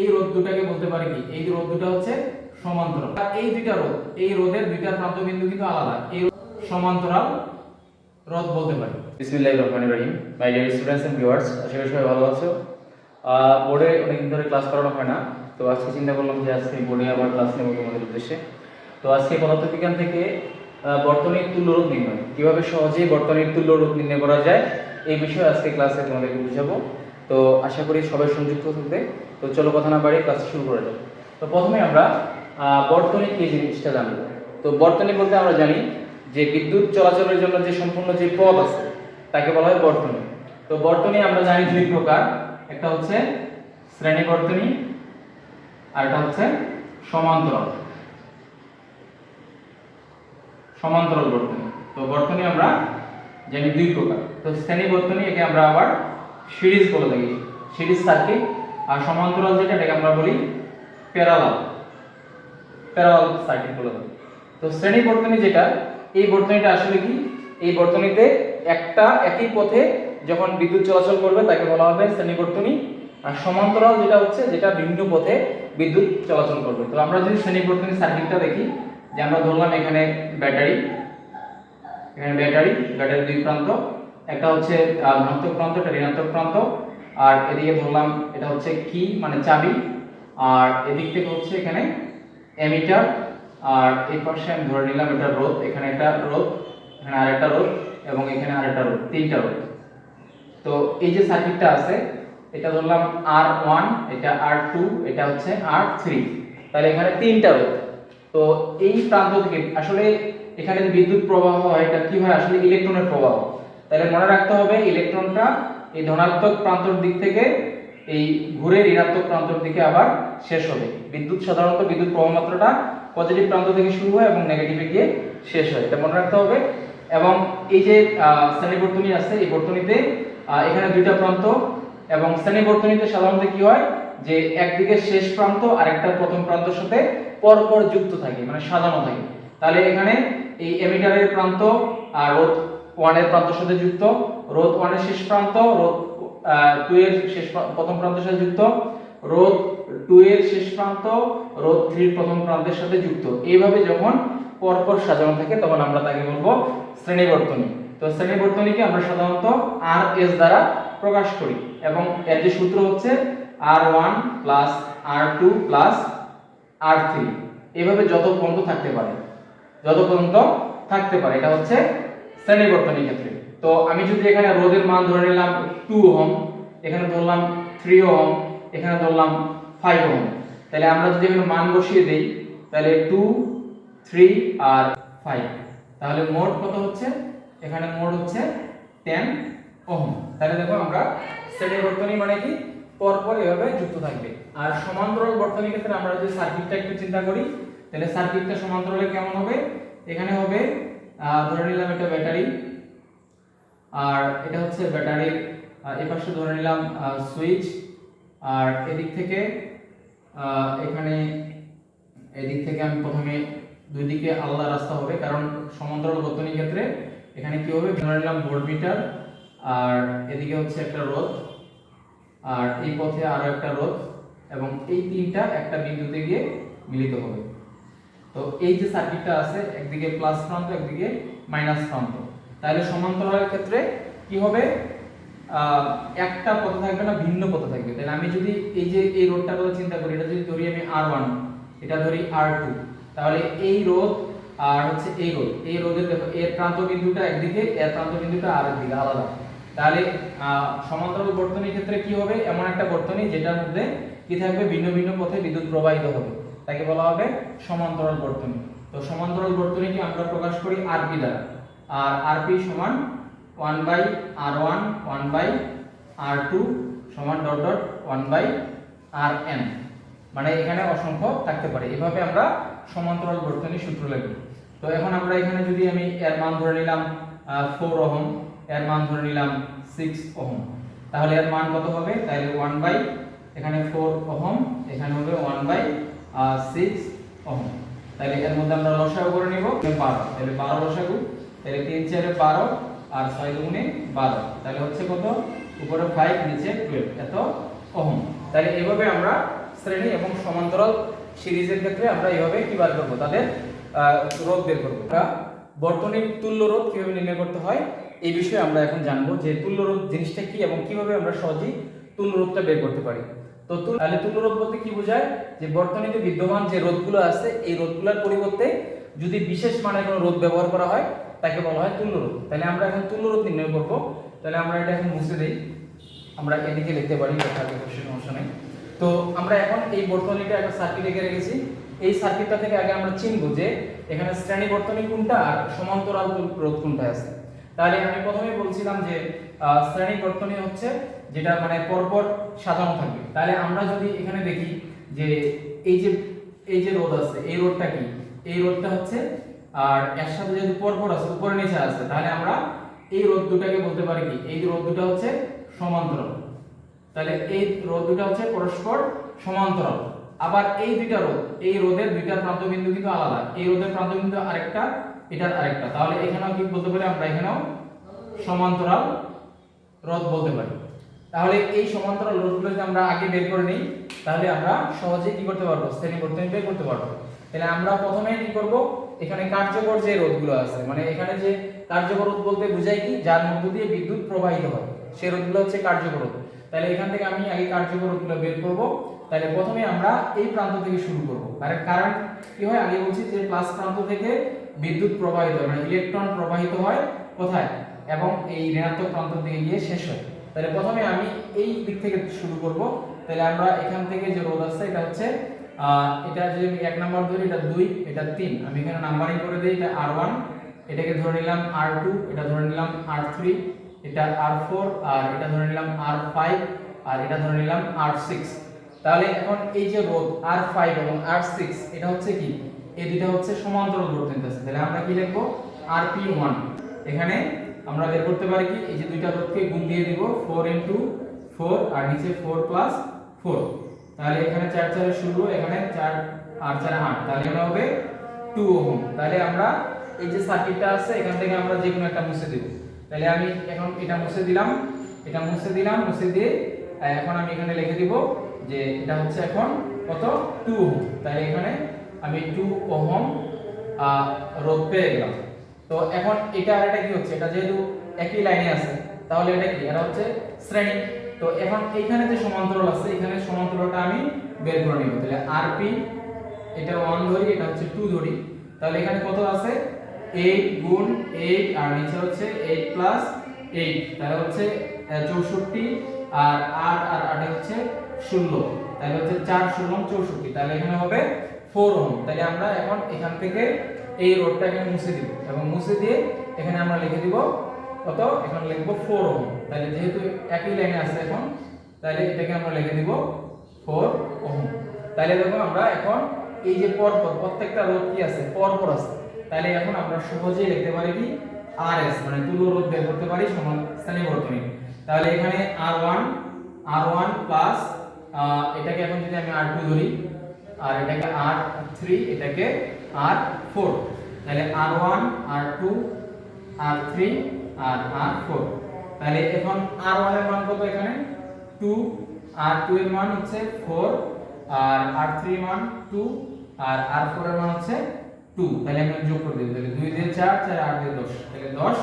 এই রোধ দুটাকে বলতে পারি কি? এই রোধ দুটা হচ্ছে সমান্তরাল। আর এই দুইটা রোধ এই রোধের দুইটা প্রান্ত বিন্দু কিন্তু আলাদা। এই সমান্তরাল রোধ বলতে পারি। বিসমিল্লাহির রহমানির রহিম। My dear students and viewers আশা করি সবাই ভালো আছো। বোর্ডে অনেকদিন ধরে ক্লাস করানো হয় না। তো আজকে চিন্তা করলাম যে আজকে বোর্ডে আবার ক্লাস নেব তোমাদের উদ্দেশ্যে। তো আজকে পদার্থবিজ্ঞান থেকে বর্তনীর তুল্য রোধ নির্ণয়। কীভাবে সহজেই বর্তনীর তুল্য রোধ নির্ণয় করা যায়, এই বিষয়ে আজকে ক্লাসে তোমাদেরকে বুঝাবো। তো আশা করি সবাই সংযুক্ত থাকবে। তো চলো কথা না বাড়িয়ে ক্লাস শুরু করা যাক তো প্রথমে আমরা বর্তনী কি জিনিসটা জানব? তো বর্তনী বলতে আমরা জানি যে বিদ্যুৎ চলাচলের জন্য যে সম্পূর্ণ যে পথ আছে, তাকে বলা হয় বর্তনী। তো বর্তনী আমরা জানি দুই প্রকার, একটা হচ্ছে শ্রেণি বর্তনী আর একটা হচ্ছে সমান্তরাল। সমান্তরাল বর্তনী। তো বর্তনী আমরা জানি দুই প্রকার। তো শ্রেণি বর্তনী, একে আমরা আবার সিরিজ বলে থাকি। সিরিজ সার্কিট আর সমান্তরাল যেটা, এটাকে আমরা বলি প্যারালাল প্যারালাল সার্কিট বলে তো শ্রেণি বর্তনী যেটা, এই বর্তনীটা আসলে কি? এই বর্তনীতে একটা একই পথে যখন বিদ্যুৎ চলাচল করবে, তাকে বলা হবে শ্রেণি বর্তনী। আর সমান্তরাল যেটা হচ্ছে, যেটা ভিন্ন পথে বিদ্যুৎ চলাচল করবে। তো আমরা যদি শ্রেণি বর্তনী সার্কিটটা দেখি, যে আমরা ধরলাম এখানে ব্যাটারি এখানে ব্যাটারি ব্যাটারি দুই প্রান্ত। একটা হচ্ছে ধনাত্মক প্রান্ত, একটা ঋণাত্মক প্রান্ত। আর এদিকে ধরলাম এটা হচ্ছে কি মানে চাবি, আর এদিক থেকে হচ্ছে এখানে এমিটার আর এই পাশে আমি ধরে নিলাম এটা রোদ এখানে একটা রোদ এখানে আরেকটা রোদ এবং এখানে আরেকটা রোদ তিনটা রোদ তো এই যে সার্কিটটা আছে, এটা ধরলাম আর ওয়ান এটা আর টু এটা হচ্ছে আর থ্রি তাহলে এখানে তিনটা রোদ তো এই প্রান্ত থেকে আসলে এখানে যে বিদ্যুৎ প্রবাহ হয়, এটা কি হয়? আসলে ইলেকট্রনের প্রবাহ। তাহলে মনে রাখতে হবে ইলেকট্রনটা এই ধনাত্মক প্রান্তর দিক থেকে এই ঘুরে ঋণাত্মক প্রান্তর দিকে আবার শেষ হবে। বিদ্যুৎ সাধারণত বিদ্যুৎ প্রবাহ মাত্রাটা পজিটিভ প্রান্ত থেকে শুরু হয় এবং নেগেটিভে গিয়ে শেষ হয়। এটা মনে রাখতে হবে। এবং এই যে শ্রেণি বর্তনী আছে, এই বর্তনীতে এখানে দুইটা প্রান্ত এবং শ্রেণি বর্তনীতে সাধারণত কি হয়? যে একদিকে শেষ প্রান্ত আর একটা প্রথম প্রান্তর সাথে পরপর যুক্ত থাকে মানে সাজানো থাকে। তাহলে এখানে এই এমিটারের প্রান্ত আর রোধ ওয়ানের প্রান্তর সাথে যুক্ত। রোধ ওয়ানের শেষ প্রান্ত রোধ টু এর শেষ প্রা- প্রথম প্রান্তের সাথে যুক্ত রোধ টু এর শেষ প্রান্ত রোধ থ্রির প্রথম প্রান্তের সাথে যুক্ত। এইভাবে যখন পরপর সাজানো থাকে, তখন আমরা তাকে বলব শ্রেণি বর্তনী তো শ্রেণি বর্তনীকে আমরা সাধারণত আর এস দ্বারা প্রকাশ করি এবং এর যে সূত্র হচ্ছে R one plus R two plus R three এভাবে যত পর্যন্ত থাকতে পারে, যত পর্যন্ত থাকতে পারে, এটা হচ্ছে শ্রেণি বর্তনীর ক্ষেত্রে। তো আমি যদি এখানে রোধের মান ধরে নিলাম টু ওহম, এখানে ধরলাম থ্রি ওহম, এখানে ধরলাম ফাইভ ওহম। তাহলে আমরা যদি এখানে মান বসিয়ে দেই, তাহলে টু থ্রি আর ফাইভ তাহলে মোট কত হচ্ছে? এখানে মোট হচ্ছে টেন ওহম। তাহলে দেখো আমরা শ্রেণি বর্তনী মানে কি? পরপর এভাবে যুক্ত থাকবে। আর সমান্তরাল বর্তনীর ক্ষেত্রে আমরা যদি সার্কিটটা একটু চিন্তা করি, তাহলে সার্কিটটা সমান্তরালে কেমন হবে? এখানে হবে ধরে নিলাম একটা ব্যাটারি। আর এটা হচ্ছে ব্যাটারির আহ, এ পাশে ধরে নিলাম সুইচ আর এদিক থেকে এখানে এদিক থেকে আমি প্রথমে দুই দিকে আলাদা রাস্তা হবে কারণ সমান্তরাল বর্তনীর ক্ষেত্রে এখানে কি হবে? ধরে নিলাম ভোল্টমিটার আর এদিকে হচ্ছে একটা রোধ আর এই পথে আরও একটা রোধ এবং এই তিনটা একটা বিন্দুতে গিয়ে মিলিত হবে। তো এই যে সার্কিটটা আছে একদিকে প্লাস প্রান্ত একদিকে মাইনাস প্রান্ত। তাহলে সমান্তরালের ক্ষেত্রে কি হবে? একটা পথে থাকবে না, ভিন্ন পথে থাকবে। তাহলে আমি যদি এই যে এই রোডটার কথা চিন্তা করি, এটা যদি ধরি আমি আর ওয়ান এটা ধরি আর টু তাহলে এই রোধ আর হচ্ছে এই রোধ। এই রোধের দেখো, এর প্রান্ত বিন্দুটা একদিকে, এর প্রান্ত বিন্দুটা আর একদিকে আলাদা। তাহলে সমান্তরাল বর্তনীর ক্ষেত্রে কি হবে? এমন একটা বর্তনী, যেটার মধ্যে কি থাকবে? ভিন্ন ভিন্ন পথে বিদ্যুৎ প্রবাহিত হবে। তাকে বলা হবে সমান্তরাল বর্তনী। তো সমান্তরাল বর্তনীকে আমরা প্রকাশ করি আরপি দ্বারা। আর আরপি সমান one by R one one by R two সমান dot dot one by R N মানে এখানে অসংখ্য থাকতে পারে। এভাবে আমরা সমান্তরাল বর্তনী সূত্র লিখব। তো এখন আমরা এখানে যদি আমি এর মান ধরে নিলাম ফোর ওহম, এর মান ধরে নিলাম সিক্স ওহম। তাহলে এর মান কত হবে? তাহলে ওয়ান বাই এখানে ফোর ওহম, এখানে হবে ওয়ান বাই সিক্স ওহম। তাহলে এর মধ্যে আমরা লসাগু করে নিব বারো। তাহলে বারো লসাগু তাহলে তিন চারে বারো আর ছয় দুগুণে বারো। তাহলে হচ্ছে কত? উপরে ফাইভ নিচে টুয়েলভ এত ওহম। তাহলে এভাবে আমরা শ্রেণি এবং সমান্তরাল সিরিজের ক্ষেত্রে আমরা এইভাবে কি বার করব? তাদের রোধ বের করব। বর্তনীর তুল্য রোধ কীভাবে নির্ণয় করতে হয়? এই বিষয়ে আমরা এখন জানব যে তুল্য রোধ জিনিসটা কি এবং কীভাবে আমরা সহজেই তুল্য রোধটা বের করতে পারি। তো তাহলে তুল্য রোধ বলতে কি বোঝায়? যে বর্তনীতে বিদ্যমান যে রোধগুলো আছে, এই রোধগুলোর পরিবর্তে যদি বিশেষ মানের কোনো রোধ ব্যবহার করা হয় তাকে বলা হয় তুল্য রোধ তাহলে আমরা এখন তুল্য রোধ নির্ণয় করব। তাহলে আমরা এটা এখন মুছে দিই। আমরা এদিকে লিখতে পারি সমস্যা নেই। তো আমরা এখন এই বর্তনীটা একটা সার্কিট এঁকে রেখেছি। এই সার্কিটটা থেকে আগে আমরা চিনব যে এখানে শ্রেণি বর্তনী কোনটা আর সমান্তরাল রোধ কোনটা আছে। তাহলে আমি প্রথমেই বলছিলাম যে শ্রেণি বর্তনী হচ্ছে যেটা মানে পরপর সাজানো থাকবে। তাহলে আমরা যদি এখানে দেখি যে এই যে এই যে রোধ আছে, এই রোধটা কি? এই রোধটা হচ্ছে আর এর সাথে যদি পরপর আছে, উপরে নিচে আছে, তাহলে আমরা এই রোধ দুটাকে বলতে পারি কি? এই রোধ দুটা হচ্ছে সমান্তরাল তাহলে এই রোধ দুটা হচ্ছে পরস্পর সমান্তরাল আবার এই দুইটা রোধ, এই রোধের দুইটা প্রান্তবিন্দু কিন্তু আলাদা। এই রোধের প্রান্তবিন্দু আরেকটা, এটার আরেকটা। তাহলে এখানেও কি বলতে পারি আমরা? এখানেও সমান্তরাল রোধ বলতে পারি। তাহলে এই সমান্তরাল রোধগুলো যদি আমরা আগে বের করে নিই, তাহলে আমরা সহজেই কি করতে পারব? শ্রেণি বর্তনী বের করতে পারব। তাহলে আমরা প্রথমে কি করব? এখানে কার্যকর যে রোধগুলো আছে মানে এখানে যে কার্যকর রোধ বলতে বোঝায় কি? যার মধ্য দিয়ে বিদ্যুৎ প্রবাহিত হয়। সেই রোধগুলো হচ্ছে কার্যকর রোধ। তাহলে এখান থেকে আমি আগে কার্যকর রোধগুলো বের করব। তাহলে প্রথমে আমরা এই প্রান্ত থেকে শুরু করব। মানে কারেন্ট কি হয়? আগে বলছি যে প্লাস প্রান্ত থেকে বিদ্যুৎ প্রবাহিত হয় মানে ইলেকট্রন প্রবাহিত হয় কোথায়? এবং এই ঋণাত্মক প্রান্ত দিকে গিয়ে শেষ হয়। তাহলে প্রথমে আমি এই দিক থেকে শুরু করব। তাহলে আমরা এখান থেকে যে রোধ আছে এটা হচ্ছে এটা যদি আমি এক নাম্বার ধরি, এটা দুই, এটা তিন। আমি এখানে নাম্বারিং করে দিই, এটা আর ওয়ান এটাকে ধরে নিলাম আর টু এটা ধরে নিলাম আর থ্রি এটা আর ফোর আর এটা ধরে নিলাম আর ফাইভ আর এটা ধরে নিলাম আর সিক্স তাহলে এখন এই যে রোধ আর ফাইভ এবং আর সিক্স এটা হচ্ছে কি? এই দুইটা হচ্ছে সমান্তরাল রোধ নিতেছে তাহলে আমরা কি লিখব? আর পি ওয়ান এখানে আমরা বের করতে পারি কি? এই যে দুইটা রোধকে গুণ দিয়ে দিব ফোর ইন্টু ফোর আর নিচে ফোর প্লাস ফোর তাহলে এখানে চার চারে ষোলো, এখানে চার, আর চার আট। তাহলে এখানে হবে টু ওহম। তাহলে আমরা এই যে সার্কিটটা আছে, এখান থেকে আমরা যে কোনো একটা মুছে দেব। তাহলে আমি এখন এটা মুছে দিলাম, এটা মুছে দিলাম, মুছে দিয়ে এখন আমি এখানে লিখে দিব যে এটা হচ্ছে এখন কত? Two ohm. তাহলে এখানে আমি টু ওহম রোধ পেয়ে গেলাম। তো এখন এটা আর এটা কি হচ্ছে? এটা যেহেতু একই লাইনে আছে, তাহলে এটা কি? এটা হচ্ছে শ্রেণি। তো এখন এখানে যে সমান্তরাল আছে, এখানে সমান্তরালটা আমি বের করে নিব। তাহলে আরপি এটা 1 ধরি, এটা হচ্ছে 2 ধরি। তাহলে এখানে কত আছে? 8 গুণ 8 আর নিচে হচ্ছে 8 প্লাস 8 তাহলে হচ্ছে 64 আর 8 আর 8 হচ্ছে 16 তাহলে হচ্ছে 4 16 64 তাহলে এখানে হবে 4 ওহম তাহলে আমরা এখন এখান থেকে এই রোডটাকে মুছে দিব। এবং মুছে দিয়ে এখানে আমরা লিখে দিব কত এখানে লিখব 4 ওহম। তাহলে যেহেতু একই লাইনে আছে এখন তাহলে এটাকে আমরা লিখে দিব 4 ওহম। তাহলে দেখো আমরা এখন এই যে পরপর, প্রত্যেকটা রোধ কি আছে? পরপর আছে। তাহলে এখন আমরা সহজেই লিখতে পারি কি? আরএস মানে তুল্য রোধ বের করতে পারি সমান শ্রেণি বর্তনী তাহলে এখানে R1 R1 প্লাস এটাকে এখন যদি আমি R2 ধরি, আর এটাকে R3 এটাকে R4 তাহলে R1 R2 R3 আর R4 তাহলে এখন R1 এর মান কত এখানে? 2 R2 এর মান হচ্ছে 4 আর R3 এর মান 2 আর R4 এর মান হচ্ছে 2 তাহলে আমি যোগ করে দেব। তাহলে 2 দিয়ে 4 4 8 দিয়ে 10 তাহলে 10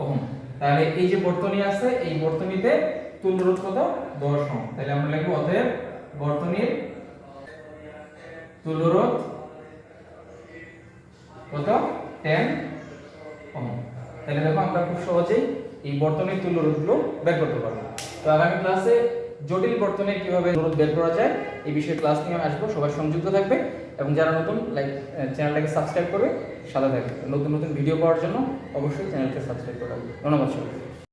ওহম। তাহলে এই যে বর্তনী আছে, এই বর্তনীতে তুল্য রোধ কত? 10 ওহম। তাহলে আমরা লিখব, অতএব বর্তনীর তুল্য রোধ কত? 10 ওহম। তাহলে দেখো আমরা খুব সহজেই এই বর্তনের তুল্য রোধগুলো বের করতে পারব। তো আগামী ক্লাসে জটিল বর্তনে কীভাবে রোধ বের করা যায়, এই বিষয়ে ক্লাস নিয়ে আসব। সবাই সংযুক্ত থাকবে এবং যারা নতুন লাইক চ্যানেলটাকে সাবস্ক্রাইব করবে সাদা থাকবে। নতুন নতুন ভিডিও পাওয়ার জন্য অবশ্যই চ্যানেলকে সাবস্ক্রাইব করে রাখবে। ধন্যবাদ সবাই